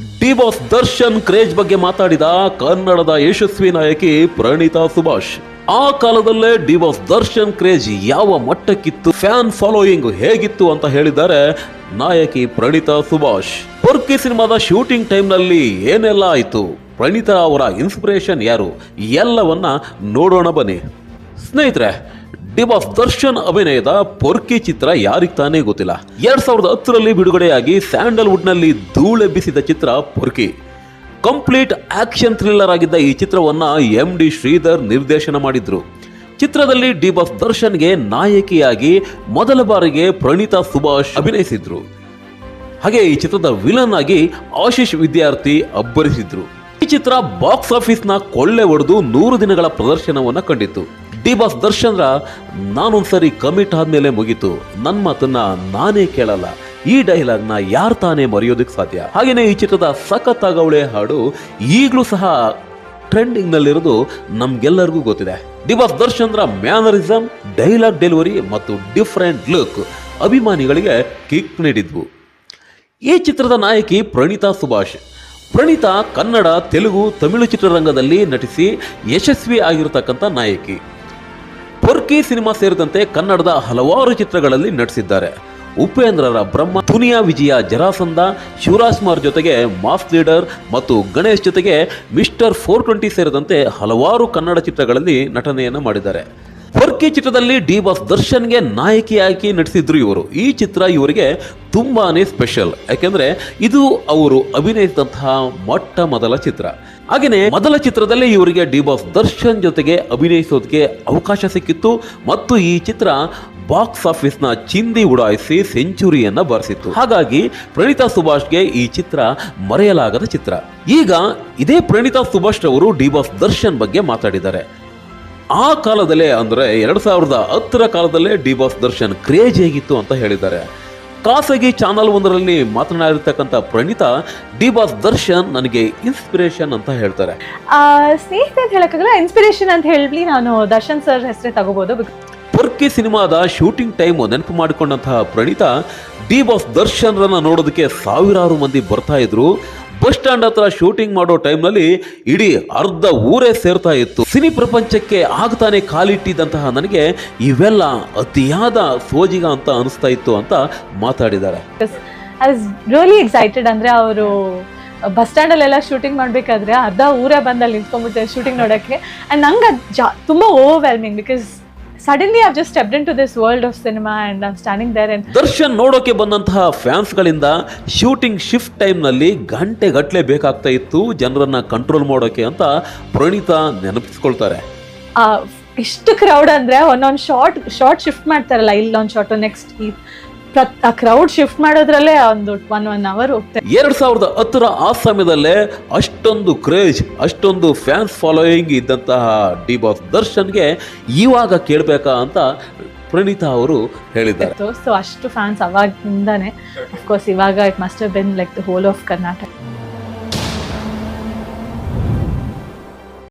D boss Darshan craze ಬಗ್ಗೆ ಮಾತಾಡಿದ ಕನ್ನಡದ ಯಶಸ್ವಿ ನಾಯಕಿ ಪ್ರಣೀತಾ ಸುಭಾಷ್. ಆ ಕಾಲದಲ್ಲೇ ಡಿ ಬಾಸ್ ದರ್ಶನ್ ಕ್ರೇಜ್ ಯಾವ ಮಟ್ಟಕ್ಕಿತ್ತು, ಫ್ಯಾನ್ ಫಾಲೋಯಿಂಗ್ ಹೇಗಿತ್ತು ಅಂತ ಹೇಳಿದ್ದಾರೆ ನಾಯಕಿ ಪ್ರಣೀತಾ ಸುಭಾಷ್. ಪರ್ಕಿ ಸಿನಿಮಾದ ಶೂಟಿಂಗ್ ಟೈಮ್ನಲ್ಲಿ ಏನೆಲ್ಲ ಆಯಿತು? ಪ್ರಣೀತಾ ಅವರ ಇನ್ಸ್ಪಿರೇಷನ್ ಯಾರು? ಎಲ್ಲವನ್ನ ನೋಡೋಣ ಬನ್ನಿ. ಸ್ನೇಹಿತರೆ ಡಿಬಾಸ್ ದರ್ಶನ್ ಅಭಿನಯದ ಪೊರ್ಕಿ ಚಿತ್ರ ಯಾರಿಗೆ ತಾನೇ ಗೊತ್ತಿಲ್ಲ. ಎರಡ್ ಸಾವಿರದ ಹತ್ತರಲ್ಲಿ ಬಿಡುಗಡೆಯಾಗಿ ಸ್ಯಾಂಡಲ್ವುಡ್ನಲ್ಲಿ ಧೂಳೆಬ್ಬಿಸಿದ ಚಿತ್ರ ಪೊರ್ಕಿ. ಕಂಪ್ಲೀಟ್ ಆಕ್ಷನ್ ಥ್ರಿಲ್ಲರ್ ಆಗಿದ್ದ ಈ ಚಿತ್ರವನ್ನ ಎಂ ಡಿ ಶ್ರೀಧರ್ ನಿರ್ದೇಶನ ಮಾಡಿದ್ರು. ಚಿತ್ರದಲ್ಲಿ ಡಿಬಾಸ್ ದರ್ಶನ್ಗೆ ನಾಯಕಿಯಾಗಿ ಮೊದಲ ಬಾರಿಗೆ ಪ್ರಣೀತಾ ಸುಭಾಷ್ ಅಭಿನಯಿಸಿದ್ರು. ಹಾಗೆ ಈ ಚಿತ್ರದ ವಿಲನ್ ಆಗಿ ಆಶೀಶ್ ವಿದ್ಯಾರ್ಥಿ ಅಬ್ಬರಿಸಿದ್ರು. ಈ ಚಿತ್ರ ಬಾಕ್ಸ್ ಆಫೀಸ್ನ ಕೊಳ್ಳೆ ಒಡೆದು ನೂರು ದಿನಗಳ ಪ್ರದರ್ಶನವನ್ನು ಕಂಡಿತ್ತು. ಡಿ ಬಾಸ್ ದರ್ಶನ್ರ ನಾನೊಂದ್ಸರಿ ಕಮಿಟ್ ಆದ್ಮೇಲೆ ಮುಗೀತು. ನನ್ನ ಮಾತನ್ನ ನಾನೇ ಕೇಳಲ್ಲ. ಈ ಡೈಲಾಗ್ನ ಯಾರ್ ತಾನೇ ಮರೆಯೋದಕ್ಕೆ ಸಾಧ್ಯ? ಹಾಗೆಯೇ ಈ ಚಿತ್ರದ ಸಖತ್ ಆಗವಳೆ ಹಾಡು ಈಗಲೂ ಸಹ ಟ್ರೆಂಡಿಂಗ್ ನಲ್ಲಿರೋದು ನಮ್ಗೆಲ್ಲರಿಗೂ ಗೊತ್ತಿದೆ. ಡಿಬಾಸ್ ದರ್ಶನ್ರ ಮ್ಯಾನರಿಸಮ್ ಡೈಲಾಗ್ ಡೆಲಿವರಿ ಮತ್ತು ಡಿಫ್ರೆಂಟ್ ಲುಕ್ ಅಭಿಮಾನಿಗಳಿಗೆ ಕಿಕ್ ನೀಡಿದ್ವು. ಈ ಚಿತ್ರದ ನಾಯಕಿ ಪ್ರಣೀತಾ ಸುಭಾಷ್. ಪ್ರಣೀತಾ ಕನ್ನಡ, ತೆಲುಗು, ತಮಿಳು ಚಿತ್ರರಂಗದಲ್ಲಿ ನಟಿಸಿ ಯಶಸ್ವಿ ಆಗಿರತಕ್ಕಂಥ ನಾಯಕಿ. ಪೊರ್ಕಿ ಸಿನಿಮಾ ಸೇರಿದಂತೆ ಕನ್ನಡದ ಹಲವಾರು ಚಿತ್ರಗಳಲ್ಲಿ ನಟಿಸಿದ್ದಾರೆ. ಉಪೇಂದ್ರರ ಬ್ರಹ್ಮ ದುನಿಯಾ ವಿಜಯ, ಜರಾಸಂಧ, ಶಿವರಾಜ್ ಕುಮಾರ್ ಜೊತೆಗೆ ಮಾಸ್ ಲೀಡರ್ ಮತ್ತು ಗಣೇಶ್ ಜೊತೆಗೆ ಮಿಸ್ಟರ್ ಫೋರ್ ಟ್ವೆಂಟಿ ಸೇರಿದಂತೆ ಹಲವಾರು ಕನ್ನಡ ಚಿತ್ರಗಳಲ್ಲಿ ನಟನೆಯನ್ನು ಮಾಡಿದ್ದಾರೆ. ಪೊರ್ಕಿ ಚಿತ್ರದಲ್ಲಿ ಡಿ ಬಾಸ್ ದರ್ಶನ್ಗೆ ನಾಯಕಿಯಾಗಿ ನಟಿಸಿದ್ರು ಇವರು. ಈ ಚಿತ್ರ ಇವರಿಗೆ ತುಂಬಾನೇ ಸ್ಪೆಷಲ್. ಯಾಕೆಂದ್ರೆ ಇದು ಅವರು ಅಭಿನಯಿಸಿದಂತಹ ಮೊಟ್ಟ ಮೊದಲ ಚಿತ್ರ. ಹಾಗೆಯೇ ಮೊದಲ ಚಿತ್ರದಲ್ಲಿ ಇವರಿಗೆ ಡಿ ಬಾಸ್ ದರ್ಶನ್ ಜೊತೆಗೆ ಅಭಿನಯಿಸೋದಕ್ಕೆ ಅವಕಾಶ ಸಿಕ್ಕಿತ್ತು. ಮತ್ತು ಈ ಚಿತ್ರ ಬಾಕ್ಸ್ ಆಫೀಸ್ನ ಚಿಂದಿ ಉಡಾಯಿಸಿ ಸೆಂಚುರಿಯನ್ನ ಬಾರಿಸಿತ್ತು. ಹಾಗಾಗಿ ಪ್ರಣೀತಾ ಸುಭಾಷ್ಗೆ ಈ ಚಿತ್ರ ಮರೆಯಲಾಗದ ಚಿತ್ರ. ಈಗ ಇದೇ ಪ್ರಣೀತಾ ಸುಭಾಷ್ ಅವರು ಡಿ ಬಾಸ್ ದರ್ಶನ್ ಬಗ್ಗೆ ಮಾತಾಡಿದ್ದಾರೆ. ಆ ಕಾಲದಲ್ಲೇ ಅಂದರೆ ಎರಡು ಸಾವಿರದ ಹತ್ತರ ಕಾಲದಲ್ಲೇ ಡಿ ಬಾಸ್ ದರ್ಶನ್ ಕ್ರೇಜ್ ಆಗಿತ್ತು ಅಂತ ಹೇಳಿದ್ದಾರೆ. ಖಾಸಗಿ ಚಾನಲ್ ಒಂದರಲ್ಲಿ ಮಾತನಾಡಿರ್ತಕ್ಕಂಥ ಪ್ರಣೀತಾ, ಡಿ ಬಾಸ್ ದರ್ಶನ್ ನನಗೆ ಇನ್ಸ್ಪಿರೇಷನ್ ಅಂತ ಹೇಳ್ತಾರೆ. ಸ್ನೇಹಿತೆ ಅಂತ ಹೇಳಕ್ಕಾಗಲ್ಲ ಇನ್ಸ್ಪಿರೇಷನ್ ಅಂತ ಹೇಳಿ ನಾನು ದರ್ಶನ್ ಸರ್ ಹೆಸರೇ ತಗೋಬಹುದು ಪೊರ್ಕಿ ಸಿನಿಮಾದ ಶೂಟಿಂಗ್ ಟೈಮ್ ನೆನಪು ಮಾಡಿಕೊಂಡಂತಹ ಪ್ರಣೀತಾ ಡಿ ಬಾಸ್ ದರ್ಶನ್ರನ್ನ ನೋಡೋದಕ್ಕೆ ಸಾವಿರಾರು ಮಂದಿ ಬರ್ತಾ ಇದ್ರು. ಬಸ್ ಸ್ಟ್ಯಾಂಡ್ ಹತ್ರ ಶೂಟಿಂಗ್ ಮಾಡೋ ಟೈಮ್ನಲ್ಲಿ ಇಡೀ ಅರ್ಧ ಊರೇ ಸೇರ್ತಾ ಇತ್ತು. ಸಿನಿ ಪ್ರಪಂಚಕ್ಕೆ ಆಗ್ತಾನೆ ಕಾಲಿಟ್ಟಿದ್ದಂತಹ ನನಗೆ ಇವೆಲ್ಲ ಅತಿಯಾದ ಸೋಜಿಗ ಅಂತ ಅನಿಸ್ತಾ ಇತ್ತು ಅಂತ ಮಾತಾಡಿದ್ದಾರೆ. ರಿಯಲಿ ಎಕ್ಸೈಟೆಡ್ ಅಂದ್ರೆ ಅವರು ಬಸ್ ಸ್ಟ್ಯಾಂಡ್ ಅಲ್ಲೆಲ್ಲ ಶೂಟಿಂಗ್ ಮಾಡ್ಬೇಕಾದ್ರೆ ಅರ್ಧ ಊರೇ ಬಂದಲ್ಲಿ ನಿಂತ್ಕೊಂಡ್ಬಿಟ್ಟೆ ಶೂಟಿಂಗ್ ನೋಡಕ್ಕೆ. ಅಂಡ್ ನಂಗೆ ಅದು ಜಾ ತುಂಬಾ overwhelming because suddenly I've just stepped in to this world of cinema and I'm standing there and Darshan ನೋಡೋಕೆ ಬಂದಂತಹ ಫ್ಯಾನ್ಸ್ಗಳಿಂದ ಶೂಟಿಂಗ್ ಶಿಫ್ಟ್ ಟೈಮ್ನಲ್ಲಿ ಗಂಟೆ ಗಟ್ಟಲೆ ಬೇಕಾಗ್ತಾ ಇತ್ತು ಜನರನ್ನ ಕಂಟ್ರೋಲ್ ಮಾಡೋಕೆ ಅಂತ ಪ್ರಣೀತಾ ನೆನಪಿಸ್ಕೊಳ್ತಾರೆ. ಇಷ್ಟು ಕ್ರೌಡ್ ಅಂದ್ರೆ ಒಂದೊಂದು ಶಾರ್ಟ್ ಶಾರ್ಟ್ ಶಿಫ್ಟ್ ಮಾಡ್ತಾರಲ್ಲ ಇಲ್ಲೊಂದು ಶಾರ್ಟ್ ನೆಕ್ಸ್ಟ್ ಈ ಆ ಕ್ರೌಡ್ ಶಿಫ್ಟ್ ಮಾಡೋದ್ರಲ್ಲೇ ಒಂದು ಒನ್ ಒನ್ ಅವರ್ ಹೋಗ್ತಾರೆ ಎರಡ್ ಸಾವಿರದ ಹತ್ತರ ಆ ಸಮಯದಲ್ಲೇ ಅಷ್ಟೊಂದು ಕ್ರೇಜ್ ಅಷ್ಟೊಂದು ಫ್ಯಾನ್ಸ್ ಫಾಲೋಯಿಂಗ್ ಇದ್ದಂತಹ ಡಿ ಬಾಸ್ ದರ್ಶನ್ಗೆ ಇವಾಗ ಕೇಳಬೇಕಾ ಅಂತ ಪ್ರಣೀತಾ ಅವರು ಹೇಳಿದ್ದಾರೆ. ಸೊ ಅಷ್ಟು ಫ್ಯಾನ್ಸ್ ಅವಾಗಿಂದಾನೆ. ಅಫ್ಕೋರ್ಸ್ ಇವಾಗ it must been like the whole of Karnataka